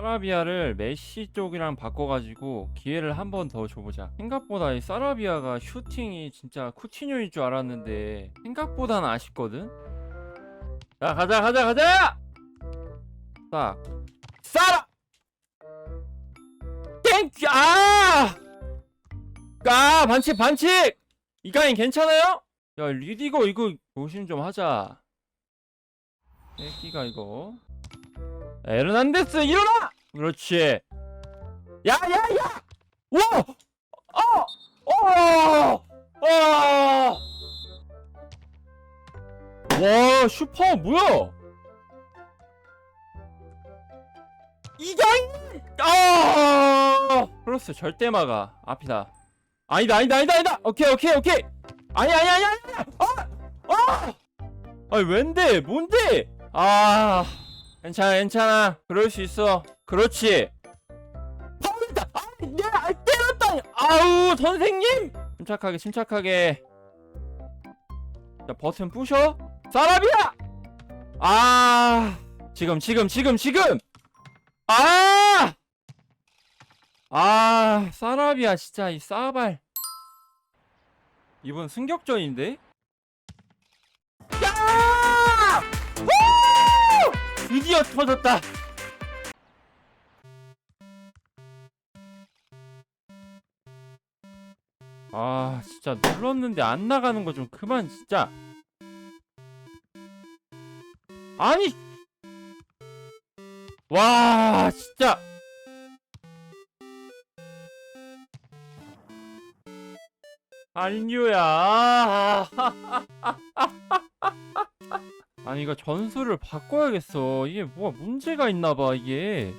사라비아를 메시 쪽이랑 바꿔가지고 기회를 한 번 더 줘보자. 생각보다 이 사라비아가 슈팅이 진짜 쿠티뉴일 줄 알았는데 생각보다는 아쉽거든. 자 가자 가자 가자. 딱 사라. 땡큐 아. 아 반칙 반칙. 이가인 괜찮아요? 야 리디거 이거 조심 좀 하자. 새끼가 이거. 에르난데스 일어나! 그렇지. 야야야! 와! 어! 어! 어! 와 슈퍼 뭐야? 이강! 아! 크로스 절대 막아. 앞이다. 아니다 아니다 아니다 아니다. 오케이 오케이 오케이. 아니 아니 아니 아니. 아! 아! 아니 왠데? 뭔데? 아. 괜찮아 괜찮아. 그럴 수 있어. 그렇지. 파울이다 아니 내가 때렸다. 아우 선생님! 침착하게 침착하게. 자 버튼 부셔. 사라비야! 아 지금 지금 지금 지금! 아! 아 사라비아 진짜. 이 싸발. 이번 승격전인데? 드디어 터졌다. 아, 진짜 눌렀는데 안 나가는 거 좀 그만 진짜. 아니. 와, 진짜. 알뉴야. 아니 이거 전술을 바꿔야겠어. 이게 뭐가 문제가 있나 봐 이게.